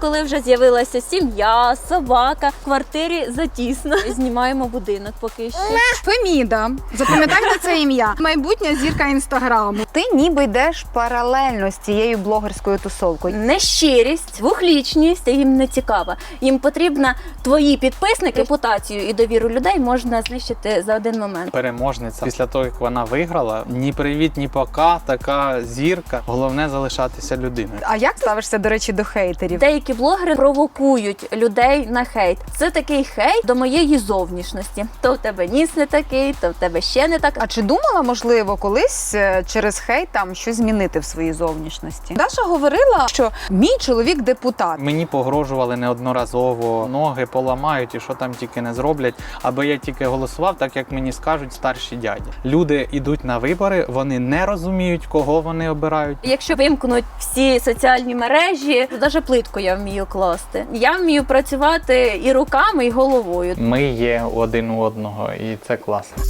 Коли вже з'явилася сім'я, собака, в квартирі затісно. Знімаємо будинок поки що. Феміда. Запам'ятайте це ім'я. Майбутня зірка інстаграму. Ти ніби йдеш паралельно з цією блогерською тусовкою. Нещирість, двохлічність їм не цікава. Їм потрібна твої підписники, репутацію і довіру людей можна знищити за один момент. Переможниця після того, як вона виграла, ні привіт, ні пока, така зірка. Головне залишатися людиною. А як ставишся, до речі, до хейтерів? Деякі блогери провокують людей на хейт. Це такий хейт до моєї зовнішності. То в тебе ніс не такий, то в тебе ще не так. А чи думала, можливо, колись е, через хейт там щось змінити в своїй зовнішності? Даша говорила, що мій чоловік депутат. Мені погрожували неодноразово, ноги поламають і що там тільки не зроблять, аби я тільки голосував, так як мені скажуть старші дяді. Люди йдуть на вибори, вони не розуміють, кого вони обирають. Якщо вимкнуть всі соціальні мережі, то навіть плитку я вмію класти. Я вмію працювати і руками, і головою. Ми є один у одного, і це класно.